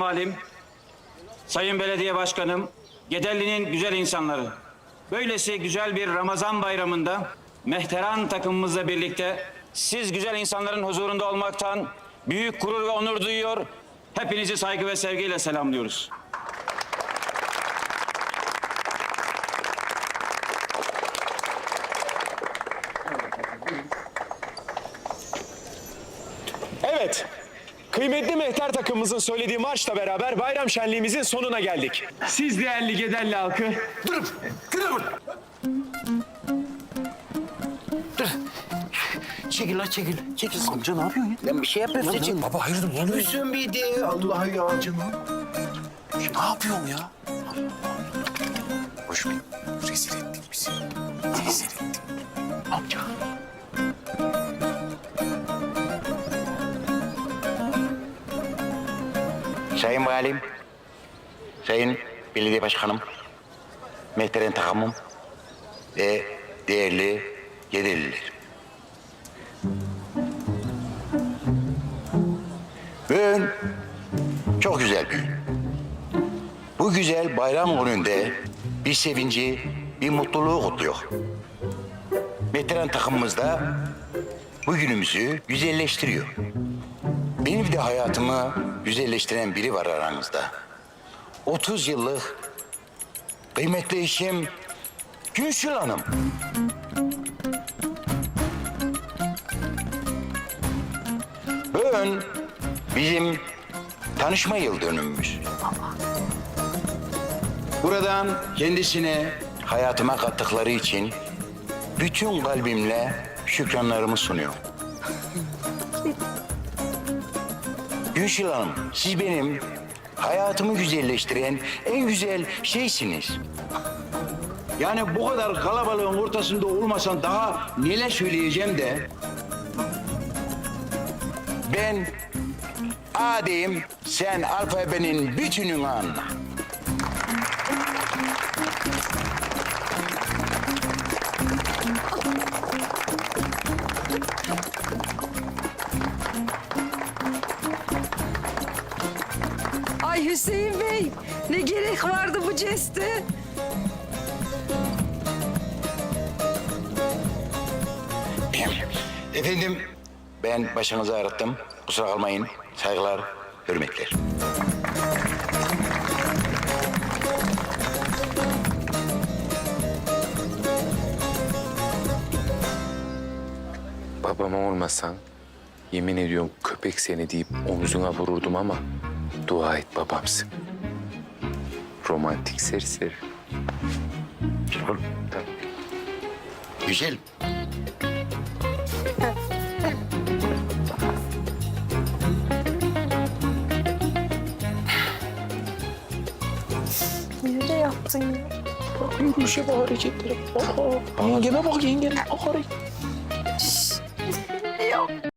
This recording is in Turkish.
Valim, Sayın Belediye Başkanım, Gedelli'nin güzel insanları. Böylesi güzel bir Ramazan bayramında mehteran takımımızla birlikte siz güzel insanların huzurunda olmaktan büyük gurur ve onur duyuyor. Hepinizi saygı ve sevgiyle selamlıyoruz. Evet. Kıymetli mehter takımımızın söylediği marşla beraber bayram şenliğimizin sonuna geldik. Siz değerli Gedelli halkı Çekil lan çekil. Çekil. Amca ne yapıyorsun ya? Lan bir şey yapıyorsun Seçil. Baba hayırdır ne oluyor? Hüsnü bir de Allah ya canım. Ne yapıyorsun ya? Boş ver. Rezil ettik bizi. Rezil ettik. Sayın Valim, Sayın Belediye Başkanım, Mehteren takımım ve değerli Gedelliler. Bugün çok güzel bir gün. Bu güzel bayram gününde bir sevinci, bir mutluluğu kutluyor. Mehteren takımımız da bu günümüzü güzelleştiriyor. Benim de hayatımı güzelleştiren biri var aranızda. 30 yıllık kıymetli eşim Gülsül Hanım. Bugün bizim tanışma yıl dönümümüz. Buradan kendisine hayatıma kattıkları için bütün kalbimle şükranlarımı sunuyorum. Gülşil Hanım, siz benim hayatımı güzelleştiren en güzel şeysiniz. Yani bu kadar kalabalığın ortasında olmasan daha neler söyleyeceğim de... Ben A diyeyim, sen alfabenin bütününü anla. Ay Hüseyin Bey, ne gerek vardı bu ceste? Efendim, ben başınızı ağrıttım. Kusura kalmayın. Saygılar, hürmetler. Babama olmasan yemin ediyorum köpek seni deyip omzuna vururdum ama dua et babamsın. Romantik serseri. Tamam. Güzel. Nerede yaptın ya? Bak yürüyüşe bak hareketlere. Aa, yengeme bak yengeme bak hareket.